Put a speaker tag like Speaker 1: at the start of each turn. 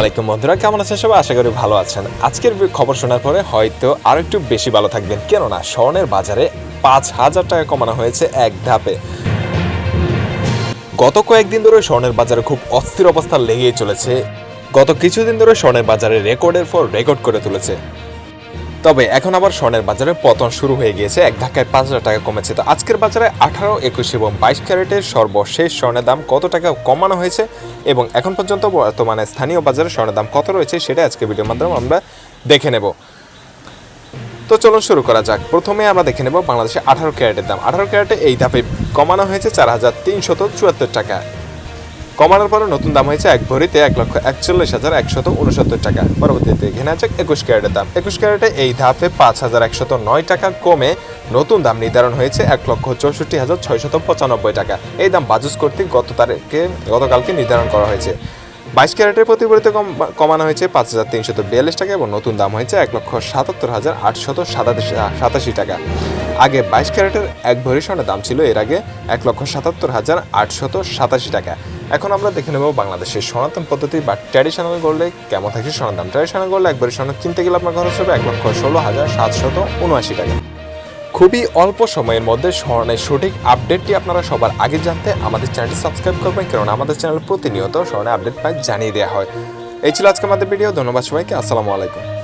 Speaker 1: আলাইকুম বন্ধুরা, কেমন আছেন সবাই? আশা করি ভালো আছেন। আজকের খবর শোনার পরে হয়তো আর একটু বেশি ভালো থাকবেন। কেননা স্বর্ণের বাজারে পাঁচ হাজার টাকা কমানো হয়েছে এক ধাপে। গত কয়েকদিন ধরে স্বর্ণের বাজারে খুব অস্থির অবস্থা লেগেই চলেছে। গত কিছুদিন ধরে স্বর্ণের বাজারে রেকর্ডের পর রেকর্ড করে তুলেছে। তবে এখন আবার স্বর্ণের বাজারে পতন শুরু হয়ে গিয়েছে। এক ধাক্কায় পাঁচ হাজার টাকা কমেছে। তো আজকের বাজারে আঠারো, একুশ এবং বাইশ ক্যারেটের সর্বশেষ স্বর্ণের দাম কত টাকা কমানো হয়েছে এবং এখন পর্যন্ত বর্তমানে স্থানীয় বাজারে স্বর্ণের দাম কত রয়েছে সেটা আজকে ভিডিওর মাধ্যমে আমরা দেখে নেব। তো চলুন শুরু করা যাক। প্রথমে আমরা দেখে নেব বাংলাদেশে আঠারো ক্যারেটের দাম। আঠারো ক্যারেটে এই ধাপে কমানো হয়েছে চার হাজার তিনশত চুয়াত্তর টাকা। কমানোর পরে নতুন দাম হয়েছে এক ভরিতে এক লক্ষ একচল্লিশ হাজার একশত উনসত্তর টাকা। পরবর্তীতে এখানে আছে একুশ ক্যারেটের দাম। একুশ ক্যারেটে এই ধাপে পাঁচ হাজার একশত নয় টাকা কমে নতুন দাম নির্ধারণ হয়েছে এক লক্ষ চৌষট্টি হাজার ছয়শত পঁচানব্বই টাকা। এই দাম বাজুস কর্তৃক গত তারিখে, গতকালকে নির্ধারণ করা হয়েছে। বাইশ ক্যারেটের প্রতি ভরিতে কম- কমানো হয়েছে পাঁচ হাজার তিনশত বিয়াল্লিশ টাকা এবং নতুন দাম হয়েছে এক লক্ষ সাতাত্তর হাজার আটশত সাতাশি টাকা। আগে বাইশ ক্যারেটের এক ভরি স্বর্ণের দাম ছিল এর আগে এক লক্ষ সাতাত্তর হাজার আটশত সাতাশি টাকা। এখন আমরা দেখে নেব বাংলাদেশের সনাতন পদ্ধতি বা ট্র্যাডিশনাল গোল্ডে কেমন থাকে স্বর্ণের দাম ট্র্যাডিশনাল গোল্ডে এক ভরি স্বর্ণ কিনতে গেলে আপনার খরচ হবে এক লক্ষ ষোলো হাজার সাতশত উনআশি টাকা। খুবই অল্প সময়ের মধ্যে স্বর্ণের সঠিক আপডেটটি আপনারা সবার আগে জানতে আমাদের চ্যানেলটি সাবস্ক্রাইব করবেন কারণ আমাদের চ্যানেল প্রতিনিয়ত স্বর্ণের আপডেট পাই জানিয়ে দেওয়া হয়। এই ছিল আজকে আমাদের ভিডিও, ধন্যবাদ সবাইকে, আসসালামু আলাইকুম।